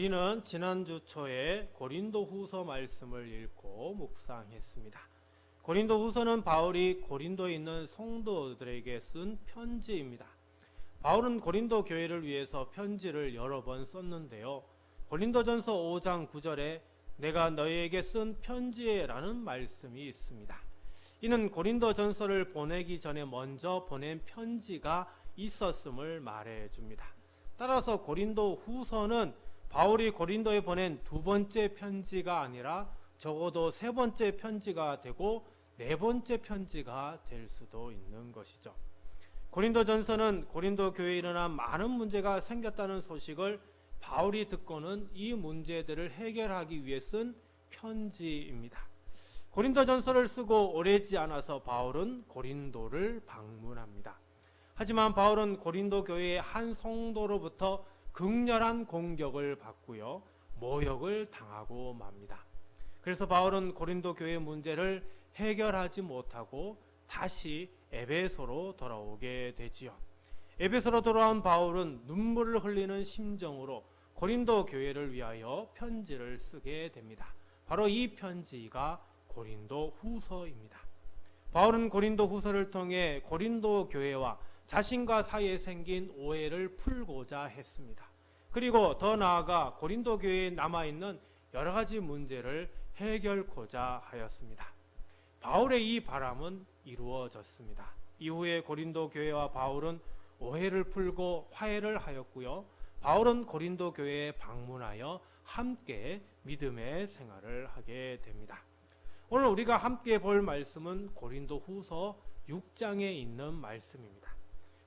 우리는 지난주 초에 고린도 후서 말씀을 읽고 묵상했습니다. 고린도 후서는 바울이 고린도에 있는 성도들에게 쓴 편지입니다. 바울은 고린도 교회를 위해서 편지를 여러 번 썼는데요. 고린도전서 5장 9절에 내가 너희에게 쓴 편지에라는 말씀이 있습니다. 이는 고린도전서를 보내기 전에 먼저 보낸 편지가 있었음을 말해 줍니다. 따라서 고린도 후서는 바울이 고린도에 보낸 두 번째 편지가 아니라 적어도 세 번째 편지가 되고 네 번째 편지가 될 수도 있는 것이죠. 고린도 전서는 고린도 교회에 일어난 많은 문제가 생겼다는 소식을 바울이 듣고는 이 문제들을 해결하기 위해 쓴 편지입니다. 고린도 전서를 쓰고 오래지 않아서 바울은 고린도를 방문합니다. 하지만 바울은 고린도 교회의 한 성도로부터 극렬한 공격을 받고요. 모욕을 당하고 맙니다. 그래서 바울은 고린도 교회 문제를 해결하지 못하고 다시 에베소로 돌아오게 되지요. 에베소로 돌아온 바울은 눈물을 흘리는 심정으로 고린도 교회를 위하여 편지를 쓰게 됩니다. 바로 이 편지가 고린도 후서입니다. 바울은 고린도 후서를 통해 고린도 교회와 자신과 사이에 생긴 오해를 풀고자 했습니다. 그리고 더 나아가 고린도 교회에 남아 있는 여러 가지 문제를 해결코자 하였습니다. 바울의 이 바람은 이루어졌습니다. 이후에 고린도 교회와 바울은 오해를 풀고 화해를 하였고요. 바울은 고린도 교회에 방문하여 함께 믿음의 생활을 하게 됩니다. 오늘 우리가 함께 볼 말씀은 고린도 후서 6장에 있는 말씀입니다.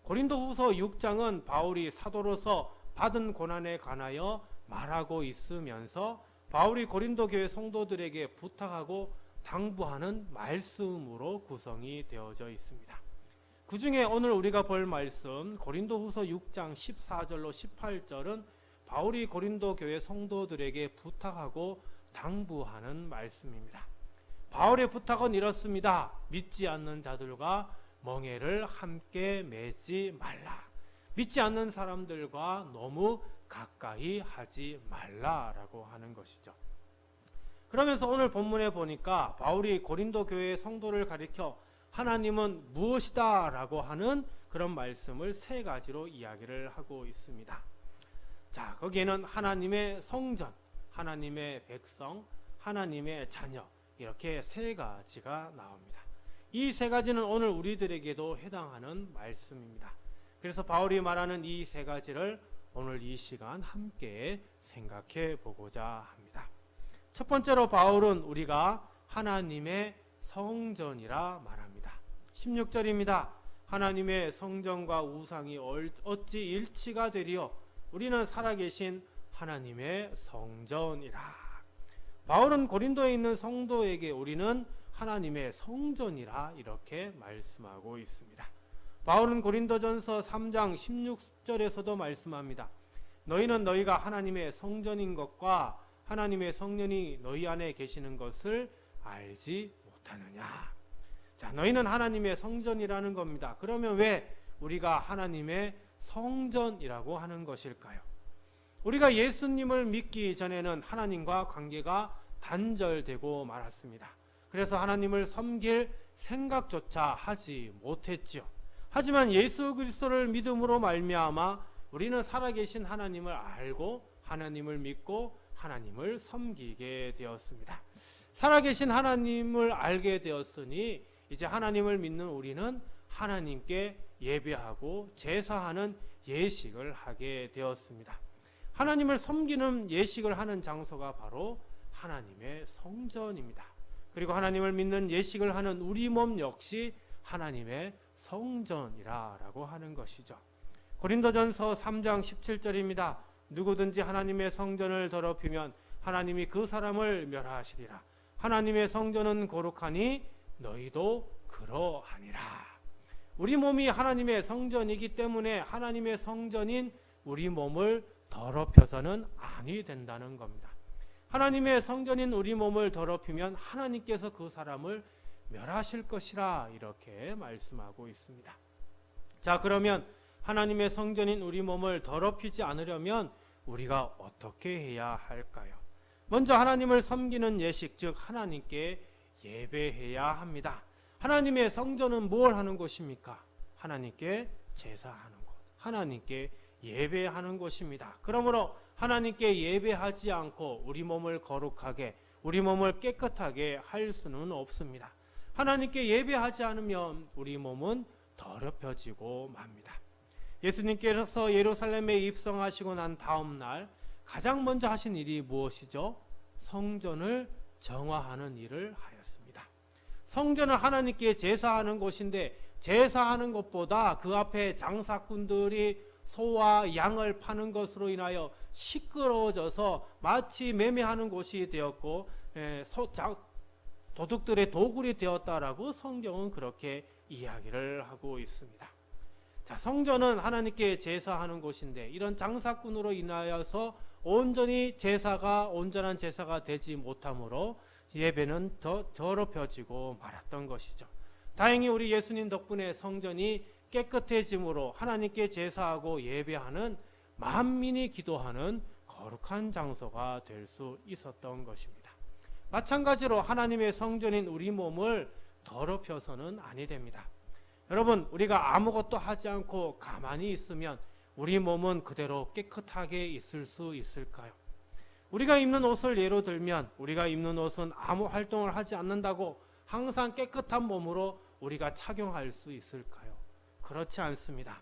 고린도 후서 6장은 바울이 사도로서 받은 고난에 관하여 말하고 있으면서 바울이 고린도 교회 성도들에게 부탁하고 당부하는 말씀으로 구성이 되어져 있습니다. 그 중에 오늘 우리가 볼 말씀 고린도 후서 6장 14절로 18절은 바울이 고린도 교회 성도들에게 부탁하고 당부하는 말씀입니다. 바울의 부탁은 이렇습니다. 믿지 않는 자들과 멍해를 함께 매지 말라. 믿지 않는 사람들과 너무 가까이 하지 말라라고 하는 것이죠. 그러면서 오늘 본문에 보니까 바울이 고린도 교회의 성도를 가리켜 하나님은 무엇이다라고 하는 그런 말씀을 세 가지로 이야기를 하고 있습니다. 자, 거기에는 하나님의 성전, 하나님의 백성, 하나님의 자녀 이렇게 세 가지가 나옵니다. 이 세 가지는 오늘 우리들에게도 해당하는 말씀입니다. 그래서 바울이 말하는 이 세 가지를 오늘 이 시간 함께 생각해 보고자 합니다. 첫 번째로 바울은 우리가 하나님의 성전이라 말합니다. 16절입니다. 하나님의 성전과 우상이 어찌 일치가 되리요? 우리는 살아계신 하나님의 성전이라. 바울은 고린도에 있는 성도에게 우리는 하나님의 성전이라 이렇게 말씀하고 있습니다. 바울은 고린도전서 3장 16절에서도 말씀합니다. 너희는 너희가 하나님의 성전인 것과 하나님의 성령이 너희 안에 계시는 것을 알지 못하느냐. 자, 너희는 하나님의 성전이라는 겁니다. 그러면 왜 우리가 하나님의 성전이라고 하는 것일까요? 우리가 예수님을 믿기 전에는 하나님과 관계가 단절되고 말았습니다. 그래서 하나님을 섬길 생각조차 하지 못했지요. 하지만 예수 그리스도를 믿음으로 말미암아 우리는 살아계신 하나님을 알고 하나님을 믿고 하나님을 섬기게 되었습니다. 살아계신 하나님을 알게 되었으니 이제 하나님을 믿는 우리는 하나님께 예배하고 제사하는 예식을 하게 되었습니다. 하나님을 섬기는 예식을 하는 장소가 바로 하나님의 성전입니다. 그리고 하나님을 믿는 예식을 하는 우리 몸 역시 하나님의 성전이라라고 하는 것이죠. 고린도전서 3장 17절입니다. 누구든지 하나님의 성전을 더럽히면 하나님이 그 사람을 멸하시리라. 하나님의 성전은 거룩하니 너희도 그러하니라. 우리 몸이 하나님의 성전이기 때문에 하나님의 성전인 우리 몸을 더럽혀서는 아니 된다는 겁니다. 하나님의 성전인 우리 몸을 더럽히면 하나님께서 그 사람을 멸하실 것이라 이렇게 말씀하고 있습니다. 자, 그러면 하나님의 성전인 우리 몸을 더럽히지 않으려면 우리가 어떻게 해야 할까요? 먼저 하나님을 섬기는 예식, 즉 하나님께 예배해야 합니다. 하나님의 성전은 뭘 하는 곳입니까? 하나님께 제사하는 곳, 하나님께 예배하는 곳입니다. 그러므로 하나님께 예배하지 않고 우리 몸을 거룩하게, 우리 몸을 깨끗하게 할 수는 없습니다. 하나님께 예배하지 않으면 우리 몸은 더럽혀지고 맙니다. 예수님께서 예루살렘에 입성하시고 난 다음 날 가장 먼저 하신 일이 무엇이죠? 성전을 정화하는 일을 하였습니다. 성전은 하나님께 제사하는 곳인데 제사하는 것보다 그 앞에 장사꾼들이 소와 양을 파는 것으로 인하여 시끄러워져서 마치 매매하는 곳이 되었고 에, 소, 자, 도둑들의 도굴이 되었다라고 성경은 그렇게 이야기를 하고 있습니다. 자, 성전은 하나님께 제사하는 곳인데 이런 장사꾼으로 인하여서 온전히 제사가 온전한 제사가 되지 못하므로 예배는 더 더럽혀지고 말았던 것이죠. 다행히 우리 예수님 덕분에 성전이 깨끗해짐으로 하나님께 제사하고 예배하는 만민이 기도하는 거룩한 장소가 될 수 있었던 것입니다. 마찬가지로 하나님의 성전인 우리 몸을 더럽혀서는 아니 됩니다. 여러분, 우리가 아무것도 하지 않고 가만히 있으면 우리 몸은 그대로 깨끗하게 있을 수 있을까요? 우리가 입는 옷을 예로 들면 우리가 입는 옷은 아무 활동을 하지 않는다고 항상 깨끗한 몸으로 우리가 착용할 수 있을까요? 그렇지 않습니다.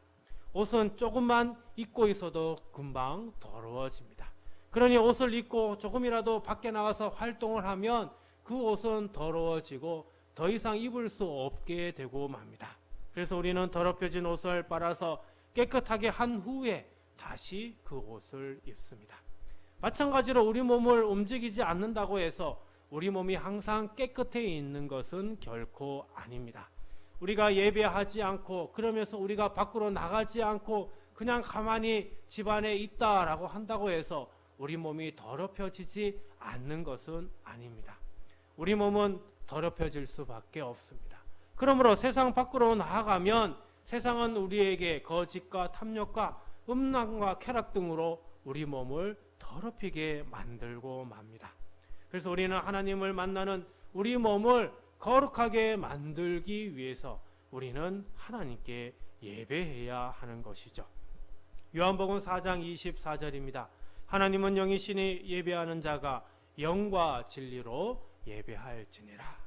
옷은 조금만 입고 있어도 금방 더러워집니다. 그러니 옷을 입고 조금이라도 밖에 나가서 활동을 하면 그 옷은 더러워지고 더 이상 입을 수 없게 되고 맙니다. 그래서 우리는 더럽혀진 옷을 빨아서 깨끗하게 한 후에 다시 그 옷을 입습니다. 마찬가지로 우리 몸을 움직이지 않는다고 해서 우리 몸이 항상 깨끗해 있는 것은 결코 아닙니다. 우리가 예배하지 않고 그러면서 우리가 밖으로 나가지 않고 그냥 가만히 집 안에 있다라고 한다고 해서 우리 몸이 더럽혀지지 않는 것은 아닙니다. 우리 몸은 더럽혀질 수밖에 없습니다. 그러므로 세상 밖으로 나아가면 세상은 우리에게 거짓과 탐욕과 음란과 쾌락 등으로 우리 몸을 더럽히게 만들고 맙니다. 그래서 우리는 하나님을 만나는 우리 몸을 거룩하게 만들기 위해서 우리는 하나님께 예배해야 하는 것이죠. 요한복음 4장 24절입니다. 하나님은 영이시니 예배하는 자가 영과 진리로 예배할지니라.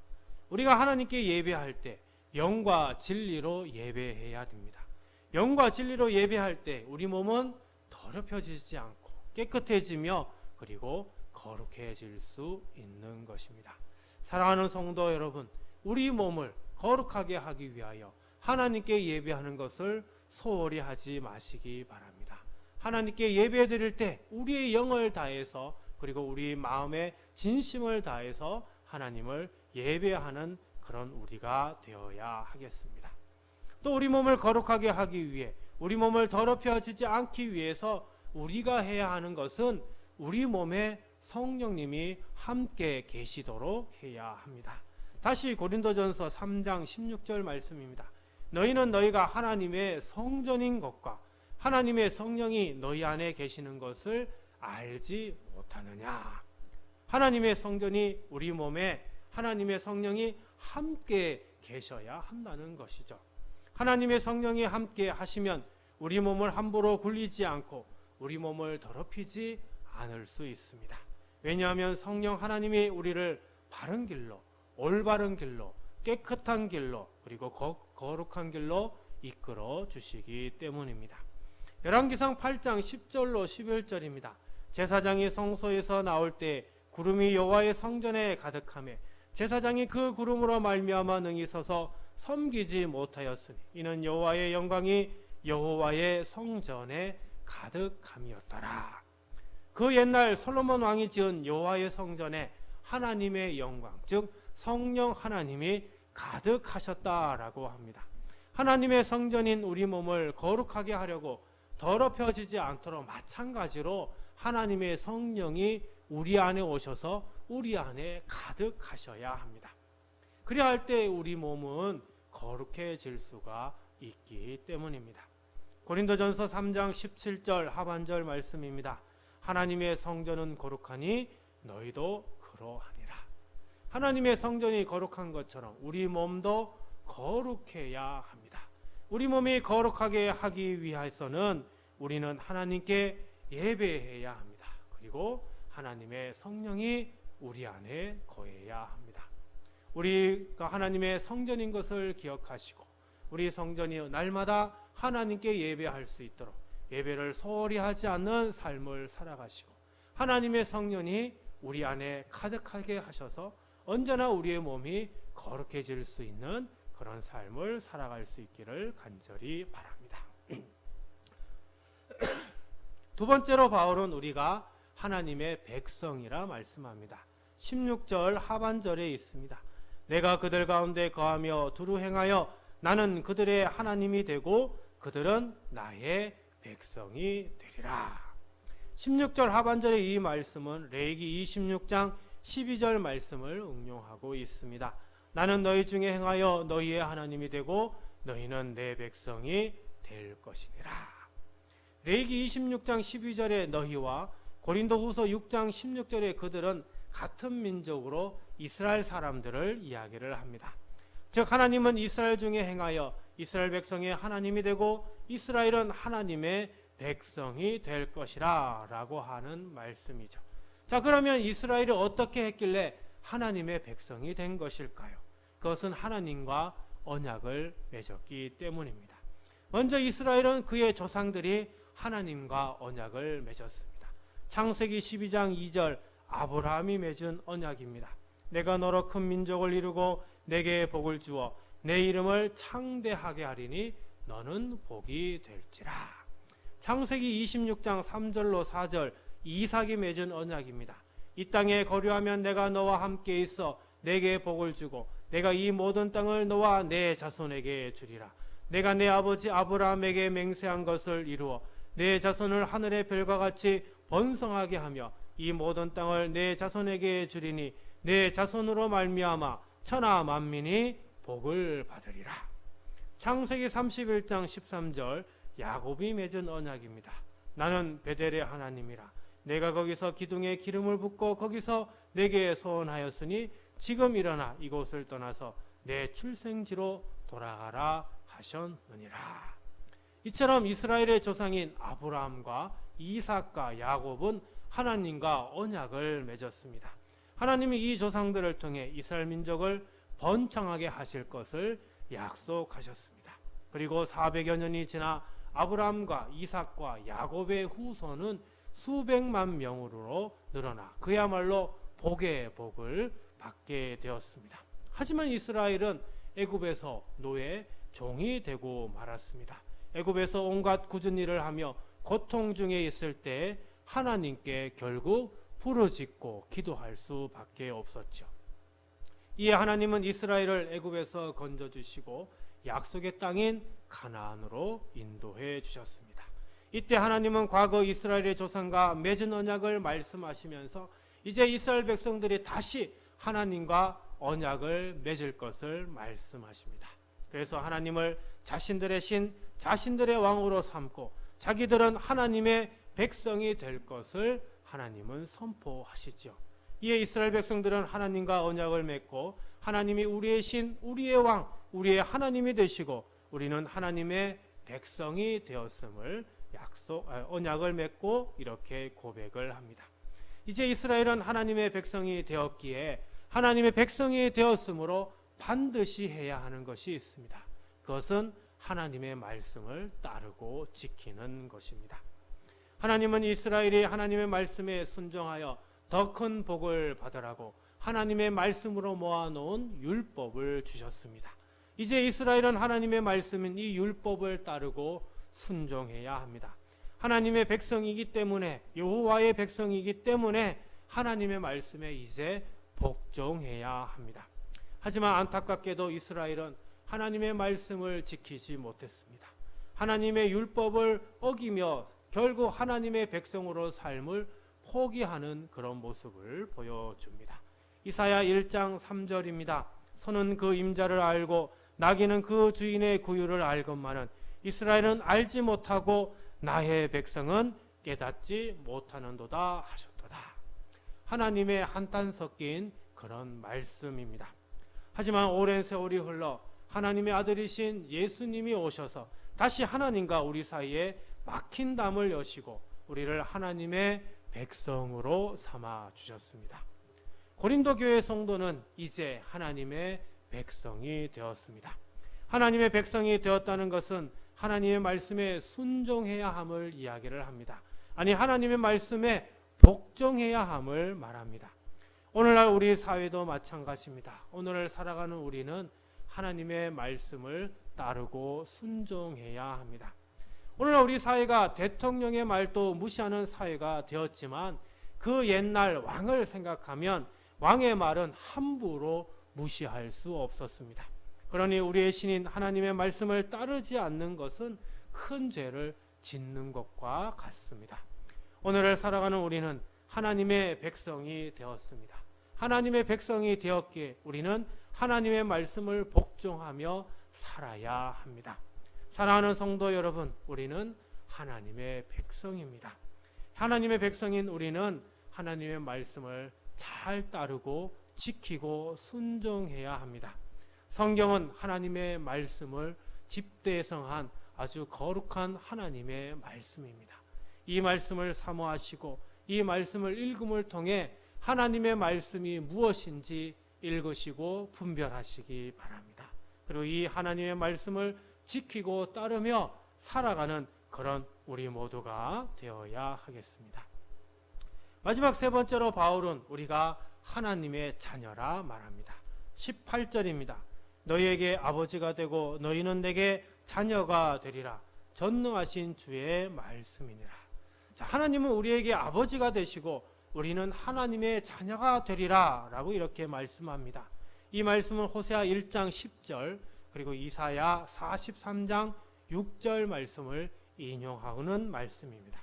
우리가 하나님께 예배할 때 영과 진리로 예배해야 됩니다. 영과 진리로 예배할 때 우리 몸은 더럽혀지지 않고 깨끗해지며 그리고 거룩해질 수 있는 것입니다. 사랑하는 성도 여러분, 우리 몸을 거룩하게 하기 위하여 하나님께 예배하는 것을 소홀히 하지 마시기 바랍니다. 하나님께 예배 드릴 때 우리의 영을 다해서 그리고 우리 마음의 진심을 다해서 하나님을 예배하는 그런 우리가 되어야 하겠습니다. 또 우리 몸을 거룩하게 하기 위해 우리 몸을 더럽혀지지 않기 위해서 우리가 해야 하는 것은 우리 몸에 성령님이 함께 계시도록 해야 합니다. 다시 고린도전서 3장 16절 말씀입니다. 너희는 너희가 하나님의 성전인 것과 하나님의 성령이 너희 안에 계시는 것을 알지 못하느냐. 하나님의 성전이 우리 몸에 하나님의 성령이 함께 계셔야 한다는 것이죠. 하나님의 성령이 함께 하시면 우리 몸을 함부로 굴리지 않고 우리 몸을 더럽히지 않을 수 있습니다. 왜냐하면 성령 하나님이 우리를 바른 길로, 올바른 길로, 깨끗한 길로, 그리고 거룩한 길로 이끌어 주시기 때문입니다. 열왕기상 8장 10절로 11절입니다. 제사장이 성소에서 나올 때 구름이 여호와의 성전에 가득하며 제사장이 그 구름으로 말미암아 능히 서서 섬기지 못하였으니 이는 여호와의 영광이 여호와의 성전에 가득함이었더라. 그 옛날 솔로몬 왕이 지은 여호와의 성전에 하나님의 영광, 즉 성령 하나님이 가득하셨다라고 합니다. 하나님의 성전인 우리 몸을 거룩하게 하려고 더럽혀지지 않도록 마찬가지로 하나님의 성령이 우리 안에 오셔서 우리 안에 가득하셔야 합니다. 그래야 할 때 우리 몸은 거룩해질 수가 있기 때문입니다. 고린도전서 3장 17절 하반절 말씀입니다. 하나님의 성전은 거룩하니 너희도 그러하니라. 하나님의 성전이 거룩한 것처럼 우리 몸도 거룩해야 합니다. 우리 몸이 거룩하게 하기 위해서는 우리는 하나님께 예배해야 합니다. 그리고 하나님의 성령이 우리 안에 거해야 합니다. 우리가 하나님의 성전인 것을 기억하시고 우리 성전이 날마다 하나님께 예배할 수 있도록 예배를 소홀히 하지 않는 삶을 살아가시고 하나님의 성령이 우리 안에 가득하게 하셔서 언제나 우리의 몸이 거룩해질 수 있는 그런 삶을 살아갈 수 있기를 간절히 바랍니다. 두 번째로 바울은 우리가 하나님의 백성이라 말씀합니다. 16절 하반절에 있습니다. 내가 그들 가운데 거하며 두루 행하여 나는 그들의 하나님이 되고 그들은 나의 백성이 되리라. 16절 하반절의 이 말씀은 레이기 26장 12절 말씀을 응용하고 있습니다. 나는 너희 중에 행하여 너희의 하나님이 되고 너희는 내 백성이 될 것이니라. 레이기 26장 12절의 너희와 고린도후서 6장 16절의 그들은 같은 민족으로 이스라엘 사람들을 이야기를 합니다. 즉 하나님은 이스라엘 중에 행하여 이스라엘 백성의 하나님이 되고 이스라엘은 하나님의 백성이 될 것이라라고 하는 말씀이죠. 자, 그러면 이스라엘이 어떻게 했길래 하나님의 백성이 된 것일까요? 그것은 하나님과 언약을 맺었기 때문입니다. 먼저 이스라엘은 그의 조상들이 하나님과 언약을 맺었습니다. 창세기 12장 2절 아브라함이 맺은 언약입니다. 내가 너로 큰 민족을 이루고 내게 복을 주어 내 이름을 창대하게 하리니 너는 복이 될지라. 창세기 26장 3절로 4절 이삭이 맺은 언약입니다. 이 땅에 거류하면 내가 너와 함께 있어 내게 복을 주고 내가 이 모든 땅을 너와 내 자손에게 주리라. 내가 내 아버지 아브라함에게 맹세한 것을 이루어 내 자손을 하늘의 별과 같이 번성하게 하며 이 모든 땅을 내 자손에게 주리니 내 자손으로 말미암아 천하 만민이 복을 받으리라. 창세기 31장 13절 야곱이 맺은 언약입니다. 나는 베델의 하나님이라. 내가 거기서 기둥에 기름을 붓고 거기서 내게 소원하였으니 지금 일어나 이곳을 떠나서 내 출생지로 돌아가라 하셨느니라. 이처럼 이스라엘의 조상인 아브라함과 이삭과 야곱은 하나님과 언약을 맺었습니다. 하나님이 이 조상들을 통해 이스라엘 민족을 번창하게 하실 것을 약속하셨습니다. 그리고 400여 년이 지나 아브라함과 이삭과 야곱의 후손은 수백만 명으로 늘어나 그야말로 복의 복을 받게 되었습니다. 하지만 이스라엘은 애굽에서 노예 종이 되고 말았습니다. 애굽에서 온갖 굳은 일을 하며 고통 중에 있을 때 하나님께 결국 부르짖고 기도할 수밖에 없었죠. 이에 하나님은 이스라엘을 애굽에서 건져 주시고 약속의 땅인 가나안으로 인도해 주셨습니다. 이때 하나님은 과거 이스라엘의 조상과 맺은 언약을 말씀하시면서 이제 이스라엘 백성들이 다시 하나님과 언약을 맺을 것을 말씀하십니다. 그래서 하나님을 자신들의 신, 자신들의 왕으로 삼고 자기들은 하나님의 백성이 될 것을 하나님은 선포하시죠. 이에 이스라엘 백성들은 하나님과 언약을 맺고 하나님이 우리의 신, 우리의 왕, 우리의 하나님이 되시고 우리는 하나님의 백성이 되었음을 약속 아, 언약을 맺고 이렇게 고백을 합니다. 이제 이스라엘은 하나님의 백성이 되었기에 하나님의 백성이 되었으므로 반드시 해야 하는 것이 있습니다. 그것은 하나님의 말씀을 따르고 지키는 것입니다. 하나님은 이스라엘이 하나님의 말씀에 순종하여 더 큰 복을 받으라고 하나님의 말씀으로 모아놓은 율법을 주셨습니다. 이제 이스라엘은 하나님의 말씀인 이 율법을 따르고 순종해야 합니다. 하나님의 백성이기 때문에 여호와의 백성이기 때문에 하나님의 말씀에 이제 복종해야 합니다. 하지만 안타깝게도 이스라엘은 하나님의 말씀을 지키지 못했습니다. 하나님의 율법을 어기며 결국 하나님의 백성으로 삶을 포기하는 그런 모습을 보여줍니다. 이사야 1장 3절입니다. 소는 그 임자를 알고 나귀는 그 주인의 구유를 알건만은 이스라엘은 알지 못하고 나의 백성은 깨닫지 못하는도다 하셨도다. 하나님의 한탄 섞인 그런 말씀입니다. 하지만 오랜 세월이 흘러 하나님의 아들이신 예수님이 오셔서 다시 하나님과 우리 사이에 막힌 담을 여시고 우리를 하나님의 백성으로 삼아 주셨습니다. 고린도 교회 성도는 이제 하나님의 백성이 되었습니다. 하나님의 백성이 되었다는 것은 하나님의 말씀에 순종해야 함을 이야기를 합니다. 아니 하나님의 말씀에 복종해야 함을 말합니다. 오늘날 우리 사회도 마찬가지입니다. 오늘을 살아가는 우리는 하나님의 말씀을 따르고 순종해야 합니다. 오늘날 우리 사회가 대통령의 말도 무시하는 사회가 되었지만 그 옛날 왕을 생각하면 왕의 말은 함부로 무시할 수 없었습니다. 그러니 우리의 신인 하나님의 말씀을 따르지 않는 것은 큰 죄를 짓는 것과 같습니다. 오늘을 살아가는 우리는 하나님의 백성이 되었습니다. 하나님의 백성이 되었기에 우리는 하나님의 말씀을 복종하며 살아야 합니다. 사랑하는 성도 여러분, 우리는 하나님의 백성입니다. 하나님의 백성인 우리는 하나님의 말씀을 잘 따르고 지키고 순종해야 합니다. 성경은 하나님의 말씀을 집대성한 아주 거룩한 하나님의 말씀입니다. 이 말씀을 사모하시고 이 말씀을 읽음을 통해 하나님의 말씀이 무엇인지 읽으시고 분별하시기 바랍니다. 그리고 이 하나님의 말씀을 지키고 따르며 살아가는 그런 우리 모두가 되어야 하겠습니다. 마지막 세 번째로 바울은 우리가 하나님의 자녀라 말합니다. 18절입니다. 너희에게 아버지가 되고 너희는 내게 자녀가 되리라. 전능하신 주의 말씀이니라. 자, 하나님은 우리에게 아버지가 되시고 우리는 하나님의 자녀가 되리라 라고 이렇게 말씀합니다. 이 말씀은 호세아 1장 10절 그리고 이사야 43장 6절 말씀을 인용하는 말씀입니다.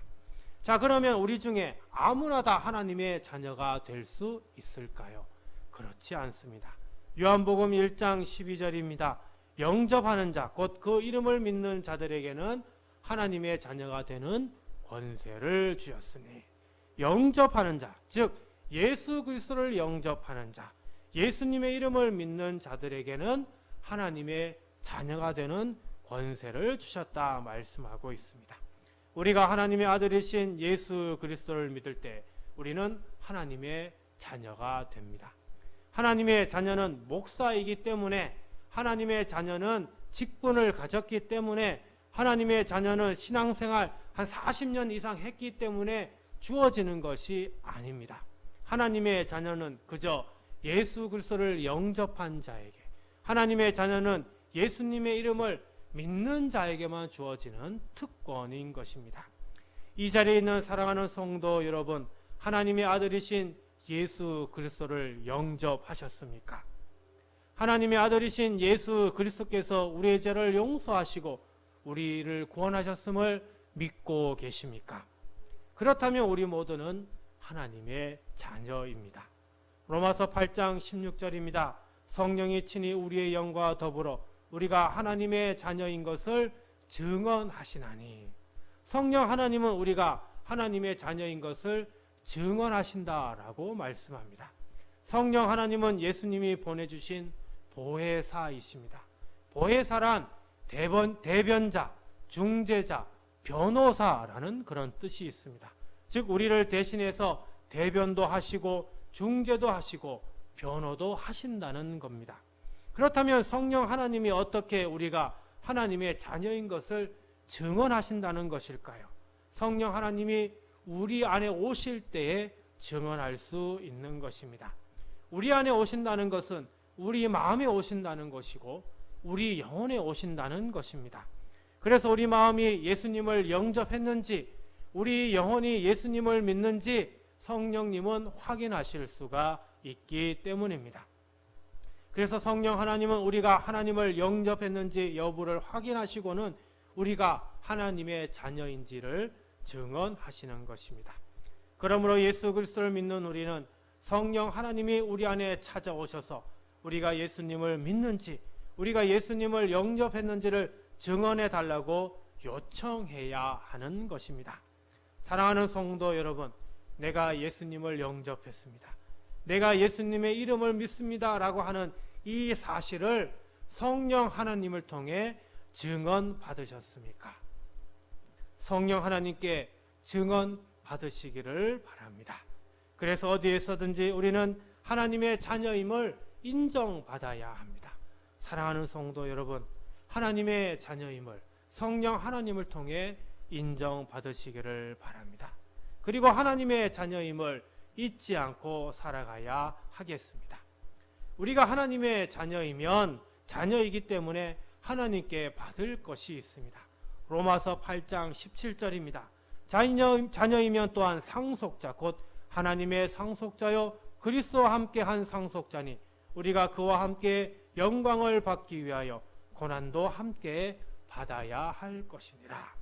자, 그러면 우리 중에 아무나 다 하나님의 자녀가 될 수 있을까요? 그렇지 않습니다. 요한복음 1장 12절입니다. 영접하는 자, 곧 그 이름을 믿는 자들에게는 하나님의 자녀가 되는 권세를 주셨으니 영접하는 자, 즉 예수 그리스도를 영접하는 자, 예수님의 이름을 믿는 자들에게는 하나님의 자녀가 되는 권세를 주셨다 말씀하고 있습니다. 우리가 하나님의 아들이신 예수 그리스도를 믿을 때 우리는 하나님의 자녀가 됩니다. 하나님의 자녀는 목사이기 때문에 하나님의 자녀는 직분을 가졌기 때문에 하나님의 자녀는 신앙생활 한 40년 이상 했기 때문에 주어지는 것이 아닙니다. 하나님의 자녀는 그저 예수 그리스도를 영접한 자에게 하나님의 자녀는 예수님의 이름을 믿는 자에게만 주어지는 특권인 것입니다. 이 자리에 있는 사랑하는 성도 여러분, 하나님의 아들이신 예수 그리스도를 영접하셨습니까? 하나님의 아들이신 예수 그리스도께서 우리의 죄를 용서하시고 우리를 구원하셨음을 믿고 계십니까? 그렇다면 우리 모두는 하나님의 자녀입니다. 로마서 8장 16절입니다. 성령이 친히 우리의 영과 더불어 우리가 하나님의 자녀인 것을 증언하시나니 성령 하나님은 우리가 하나님의 자녀인 것을 증언하신다라고 말씀합니다. 성령 하나님은 예수님이 보내주신 보혜사이십니다. 보혜사란 대변, 대변자, 중재자, 변호사라는 그런 뜻이 있습니다. 즉 우리를 대신해서 대변도 하시고 중재도 하시고 변호도 하신다는 겁니다. 그렇다면 성령 하나님이 어떻게 우리가 하나님의 자녀인 것을 증언하신다는 것일까요? 성령 하나님이 우리 안에 오실 때에 증언할 수 있는 것입니다. 우리 안에 오신다는 것은 우리 마음에 오신다는 것이고 우리 영혼에 오신다는 것입니다. 그래서 우리 마음이 예수님을 영접했는지 우리 영혼이 예수님을 믿는지 성령님은 확인하실 수가 있기 때문입니다. 그래서 성령 하나님은 우리가 하나님을 영접했는지 여부를 확인하시고는 우리가 하나님의 자녀인지를 증언하시는 것입니다. 그러므로 예수 그리스도를 믿는 우리는 성령 하나님이 우리 안에 찾아오셔서 우리가 예수님을 믿는지 우리가 예수님을 영접했는지를 증언해 달라고 요청해야 하는 것입니다. 사랑하는 성도 여러분, 내가 예수님을 영접했습니다. 내가 예수님의 이름을 믿습니다 라고 하는 이 사실을 성령 하나님을 통해 증언 받으셨습니까? 성령 하나님께 증언 받으시기를 바랍니다. 그래서 어디에서든지 우리는 하나님의 자녀임을 인정받아야 합니다. 사랑하는 성도 여러분, 하나님의 자녀임을 성령 하나님을 통해 인정받으시기를 바랍니다. 그리고 하나님의 자녀임을 잊지 않고 살아가야 하겠습니다. 우리가 하나님의 자녀이면 자녀이기 때문에 하나님께 받을 것이 있습니다. 로마서 8장 17절입니다. 자녀, 자녀이면 또한 상속자 곧 하나님의 상속자요 그리스도와 함께 한 상속자니 우리가 그와 함께 영광을 받기 위하여 고난도 함께 받아야 할 것이니라.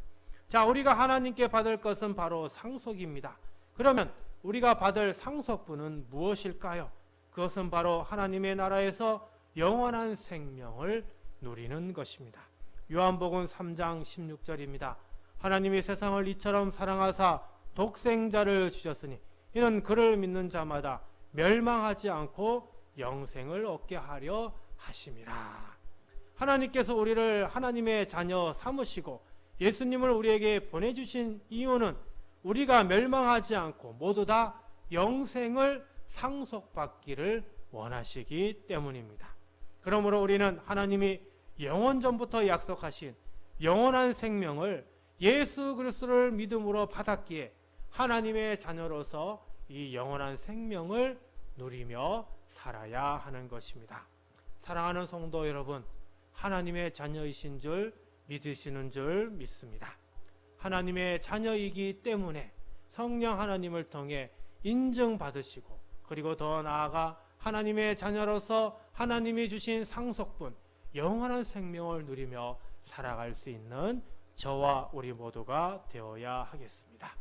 자, 우리가 하나님께 받을 것은 바로 상속입니다. 그러면 우리가 받을 상속분은 무엇일까요? 그것은 바로 하나님의 나라에서 영원한 생명을 누리는 것입니다. 요한복음 3장 16절입니다. 하나님이 세상을 이처럼 사랑하사 독생자를 주셨으니 이는 그를 믿는 자마다 멸망하지 않고 영생을 얻게 하려 하심이라. 하나님께서 우리를 하나님의 자녀 삼으시고 예수님을 우리에게 보내주신 이유는 우리가 멸망하지 않고 모두 다 영생을 상속받기를 원하시기 때문입니다. 그러므로 우리는 하나님이 영원 전부터 약속하신 영원한 생명을 예수 그리스도를 믿음으로 받았기에 하나님의 자녀로서 이 영원한 생명을 누리며 살아야 하는 것입니다. 사랑하는 성도 여러분, 하나님의 자녀이신 줄 믿으시는 줄 믿습니다. 하나님의 자녀이기 때문에 성령 하나님을 통해 인정받으시고 그리고 더 나아가 하나님의 자녀로서 하나님이 주신 상속분 영원한 생명을 누리며 살아갈 수 있는 저와 우리 모두가 되어야 하겠습니다.